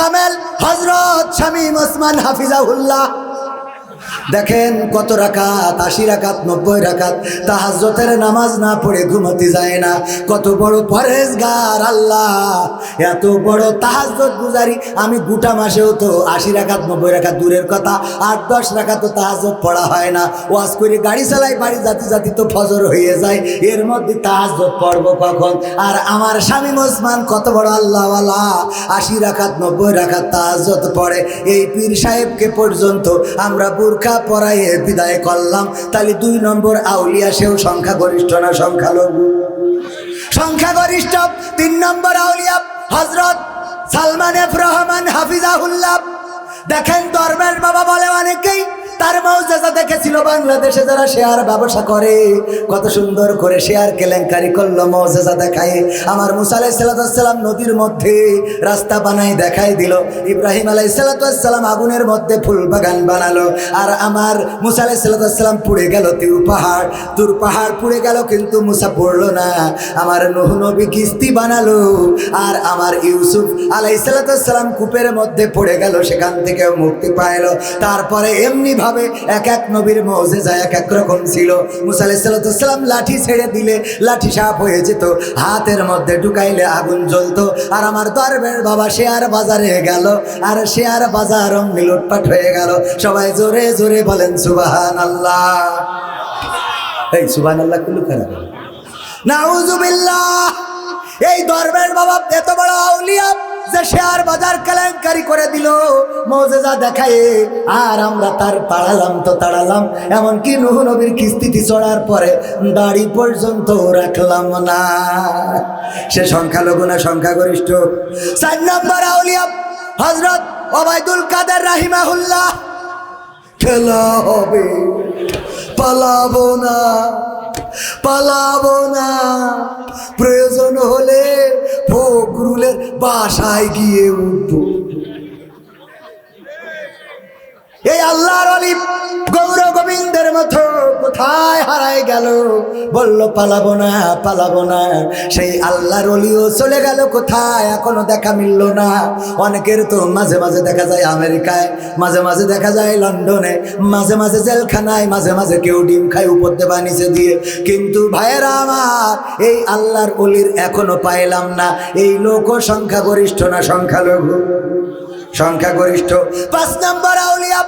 কামেল হজরত শামীম ওসমান হাফিজাহুল্লাহ। দেখেন কত রাকাত, আশি রাকাত, নব্বই রাকাত। তাহাজ্জতের নামাজ না পড়ে ঘুমোতে যায় না। কত বড় পরেজগার আল্লাহ। এত বড় তাহাজ্জত গুজারি। আমি গোটা মাসেও তো আশি রাকাত, নব্বই রাকাত দূরের কথা। আট, দশ রাকাত তো তাহাজ্জত পড়া হয় না। ওয়াজ করে গাড়ি চালাই, বাড়ি জাতি জাতি তো ফজর হয়ে যায়। এর মধ্যে তাহাজ্জত পড়ব কখন? আর আমার স্বামী ওসমান কত বড় আল্লাহওয়ালা। আশি রাকাত, নব্বই রাকাত তাহাজ্জত পড়ে। এই পীর সাহেবকে পর্যন্ত আমরা বুর্খা পরাইয়ে বিদায় করলাম। তাহলে দুই নম্বর আউলিয়া সেও সংখ্যাগরিষ্ঠ না সংখ্যালঘু? সংখ্যাগরিষ্ঠ। তিন নম্বর আউলিয়া হজরত সালমান এফ রহমান হাফিজাহুল্লাহ। দেখেন ধর্মের বাবা বলে অনেকেই তার মৌজাজা দেখেছিল বাংলাদেশে যারা শেয়ার ব্যবসা করে। কত সুন্দর করে শেয়ার কেলেঙ্কারি করল মৌজাজা দেখায়। আমার মুসা আলাই সাল্লাম নদীর মধ্যে রাস্তা বানাই দেখাই দিল। ইব্রাহিম আলাই সাল্লাম আগুনের মধ্যে ফুল বাগান বানালো। আর আমার মুসা আলাই সাল্লাম পুড়ে গেল তিউ পাহাড়। তুর পাহাড় পুড়ে গেল কিন্তু মুসা পড়ল না। আমার নুহ নবী কিস্তি বানালো। আর আমার ইউসুফ আলাই সাল্লাম কূপের মধ্যে পড়ে গেল। সেখান থেকে মুক্তি পাইলো। তারপরে এমনি ভাবে এক এক নবীর মৌজেজা এক এক রকম ছিল। মুসা আলাই লাঠি ছেড়ে দিলে, লাঠি সাপ হয়ে যেত। হাতের মধ্যে ঢুকাইলে আগুন জ্বলতো। আর আমার দরবের বাবা শেয়ার বাজারে গেল। আর শেয়ার বাজার অমনি লুটপাট হয়ে গেল। সবাই জোরে জোরে বলেন সুবাহান আল্লাহ এই সুবাহান আল্লাহ কুলু খারাপ এই দরবেশ বাবা এত বড় আউলিয়া যে শেয়ার বাজার কেলেঙ্কারি করে দিল মৌজেজা দেখায় আর আমরা তার তাড়ালাম তো তাড়ালাম। এমনকি নুহ নবীর কিস্তিতে চড়ার পরে দাড়ি পর্যন্ত রাখলাম না। সে সংখ্যালঘু না সংখ্যাগরিষ্ঠ? চার নম্বর আউলিয়া হজরত ওবায়দুল কাদের রাহিমাহুল্লাহ। খেলা হবে, পালাবো না পালাবো না। প্রয়োজন হলে ফকরুলের বাসায় গিয়ে উঠবো। মতো কোথায় হারায় গেল? বলল, পালাবো না পালাবো না। সেই আল্লাহর অলিও চলে গেল কোথায়? এখনও দেখা মিলল না। অনেকের তো মাঝে মাঝে দেখা যায় আমেরিকায়, মাঝে মাঝে দেখা যায় লন্ডনে, মাঝে মাঝে জেলখানায়, মাঝে মাঝে কেউ ডিম খায় উপর দেবা নিচে দিয়ে। কিন্তু ভাইয়েরা আমার, এই আল্লাহর অলির এখনও পাইলাম না। এই লোক সংখ্যাগরিষ্ঠ না সংখ্যালঘু? সংখ্যাগরিষ্ঠ। পাঁচ নম্বর আউলিয়া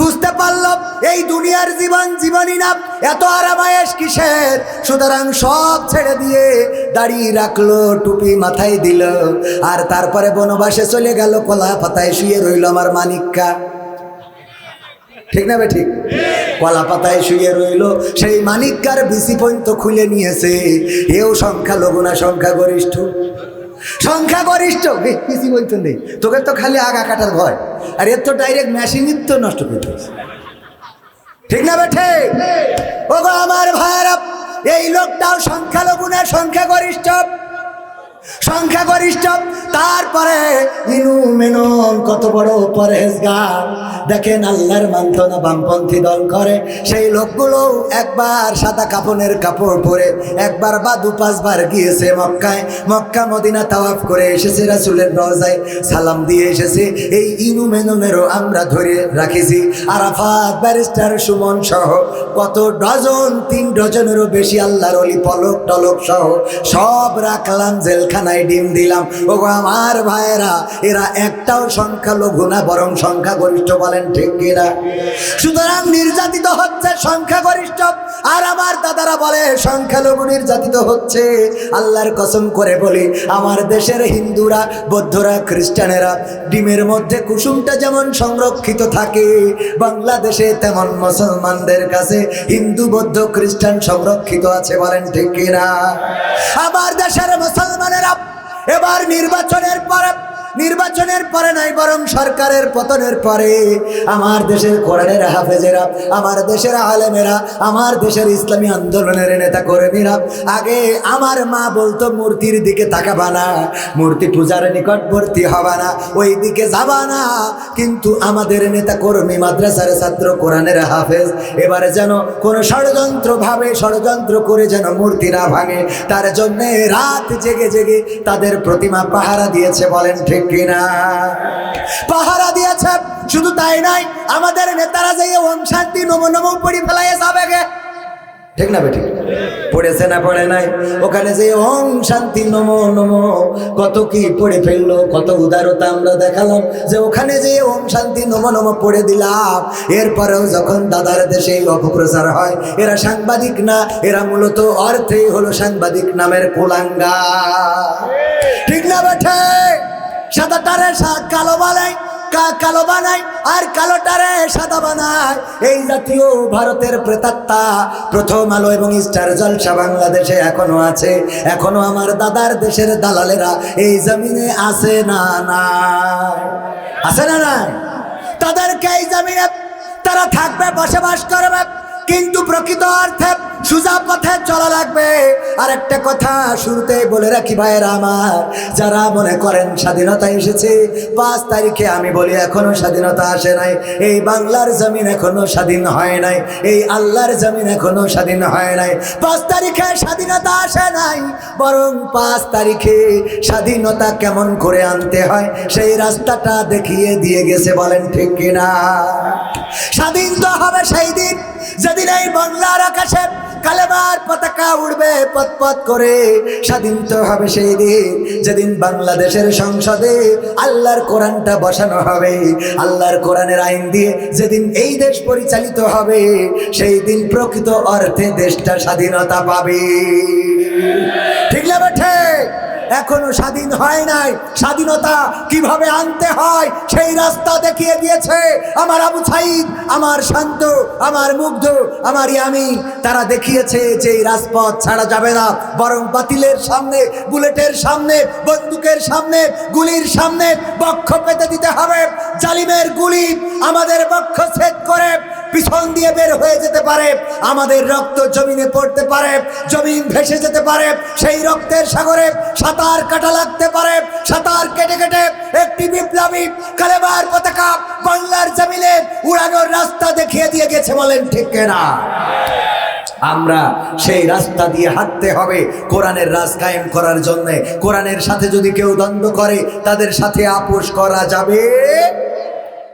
বুঝতে পারল, এই দুনিয়ার জীবন জীবনই না, এত আরামায়েশ কিসের? সুতরাং সব ছেড়ে দিয়ে দাড়ি রাখল, টুপি মাথায় দিল, আর তারপরে বনবাসে চলে গেল, কলা পাতায় শুয়ে রইল আমার মানিক্কা। ঠিক না ঠিক? কলা পাতায় শুয়ে রইল, সেই মানিককার বিসি পর্যন্ত খুলে নিয়েছে। এও সংখ্যালঘু না সংখ্যাগরিষ্ঠ? সংখ্যাগরিষ্ঠ। কিছু বলতে নেই। তোকে তো খালি আগা কাটার ভয়। আর এর তো ডাইরেক্ট মেশিনই তো নষ্ট করে দিয়েছে। ঠিক না বেঠে ওগো আমার ভাইরা এই লোকটাও সংখ্যালঘু না সংখ্যাগরিষ্ঠ। সংখ্যাগরিষ্ঠ, তারপরে ইনু মেনন কত বড় পরেজগার দেখেন আল্লাহর মান্থনা বামপন্থী দল করে, সেই লোকগুলো একবার সাদা কাপনের কাপড় পরে, একবার বা দু পাঁচবার গিয়েছে মক্কায়। মক্কা মদিনা তাওয়াফ করে এসেছে রাসুলের রজায় সালাম দিয়ে এসেছে, এই ইনু মেননেরও আমরা ধরে রাখেছি। আরাফাত, ব্যারিস্টার, সুমন সহ কত ডজন, তিন ডজনেরও বেশি আল্লাহর অলি, পলক টলক সহ সব রাখলাম জেলখানায় ডিম দিলাম। ও আমার ভাইয়েরা, এরা একটাও সংখ্যালঘু না, বরং সংখ্যাগরিষ্ঠ বলেন ঠিক এরা সুতরাং নির্যাতিত হচ্ছে সংখ্যাগরিষ্ঠ। আর আমার দাদারা বলে, সংখ্যালঘু নির্যাতিত হচ্ছে। আল্লাহর কসম করে বলি, আমার দেশের হিন্দুরা, বৌদ্ধরা, খ্রিস্টানেরা, ডিমের মধ্যে কুসুমটা যেমন সংরক্ষিত থাকে, বাংলাদেশে তেমন মুসলমানদের কাছে হিন্দু, বৌদ্ধ, খ্রিস্টান সংরক্ষিত আছে বলেন ঠিক কিনা? আমার দেশের মুসলমানেরা এবার নির্বাচনের পরে নির্বাচনের পরে নাই, বরং সরকারের পতনের পরে আমার দেশের কোরআনের হাফেজেরা, আমার দেশের আলেমেরা, আমার দেশের ইসলামী আন্দোলনের নেতা কর্মীরা আগে আমার মা বলতো, মূর্তির দিকে তাকাবা না, মূর্তি পূজার নিকটবর্তী হবা না ওই দিকে যাবা না। কিন্তু আমাদের নেতা কর্মী মাদ্রাসার ছাত্র, কোরআনের হাফেজ, এবারে যেন কোনো ষড়যন্ত্র ভাবে ষড়যন্ত্র করে যেন মূর্তি না ভাঙে, তার জন্যে রাত জেগে জেগে তাদের প্রতিমা পাহারা দিয়েছে, বলেন ঠিক কিনা। পাহারা দিয়েছে শুধু তাই নাই আমাদের নেতারা যে ওম শান্তি নম নম পড়ি যাবে গে। ঠিক না বেঠিক পড়েছে না পড়ে নাই? ওখানে যে ওম শান্তি নম নম, কত কি পড়ে ফেলল, কত উদারতা আমরা দেখালাম। যে ওখানে যে ওম শান্তি নম নম পড়ে দিলাম, এরপরেও যখন দাদার দেশে অপপ্রচার হয়, এরা সাংবাদিক না, এরা মূলত অর্থেই হলো সাংবাদিক নামের কোলাঙ্গা ঠিক না বেঠে? সাদাটারে কালো বানায় কালো বানায় আর কালোটারে সাদা বানায় এই জাতীয় ভারতের প্রেতাত্মা, প্রথম আলো এবং স্টার জলসা বাংলাদেশে এখনও আছে। এখনও আমার দাদার দেশের দালালেরা এই জমিনে আছে না না আছে না না তাদেরকে এই জমিনে তারা থাকবে, বসবাস করবে। কিন্তু প্রকৃত অর্থে সুজা পথে চলা লাগবে। আর একটা কথা শুরুতে বলে রাখি ভাইয়েরা আমার, যারা মনে করেন স্বাধীনতা এসেছে, পাঁচ তারিখে আমি বলি এখনও স্বাধীনতা আসে নাই। এই বাংলার জমিন এখনও স্বাধীন হয় নাই, এই আল্লাহর জমিন এখনও স্বাধীন হয় নাই। পাঁচ তারিখে স্বাধীনতা আসে নাই, বরং পাঁচ তারিখে স্বাধীনতা কেমন করে আনতে হয়, সেই রাস্তাটা দেখিয়ে দিয়ে গেছে বলেন ঠিক কিনা? স্বাধীন তো হবে সেই দিন। যেদিন এই বাংলার আকাশে কালেমার পতাকা উড়বে পথ করে, স্বাধীন তো হবে সেই দিন। যেদিন বাংলাদেশের সংসদে আল্লাহর কোরআনটা বসানো হবে, আল্লাহর কোরআনের আইন দিয়ে যেদিন এই দেশ পরিচালিত হবে, সেই দিন প্রকৃত অর্থে দেশটা স্বাধীনতা পাবে। ঠিক না বেঠে এখনও স্বাধীন হয় নাই। স্বাধীনতা কীভাবে আনতে হয়, সেই রাস্তা দেখিয়ে দিয়েছে আমার আবু সাইদ, আমার শান্ত, আমার মুগ্ধ, আমার ইয়ামি তারা দেখিয়েছে যে রাজপথ ছাড়া যাবে না, বরং বাতিলের সামনে, বুলেটের সামনে, বন্দুকের সামনে, গুলির সামনে বক্ষ পেতে দিতে হবে। জালিমের গুলি আমাদের বক্ষ পিছন দিয়ে বের হয়ে যেতে পারে, আমাদের রক্ত জমিনে পড়তে পারে, জমিন ভেসে যেতে পারে, সেই রক্তের সাগরে সাঁতার কাটা লাগতে পারে, সাঁতার কেটে কেটে একটি বিপ্লবী কালেবার পতাকা বাংলার জমিনে উড়ানোর রাস্তা দেখিয়ে দিয়ে গেছে বলেন ঠিক কেনা? আমরা সেই রাস্তা দিয়ে হাঁটতে হবে, কোরআনের রাজ কায়েম করার জন্য। কোরআনের সাথে যদি কেউ দ্বন্দ্ব করে, তাদের সাথে আপোষ করা যাবে?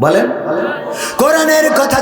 বলেন? কোরআনের কথা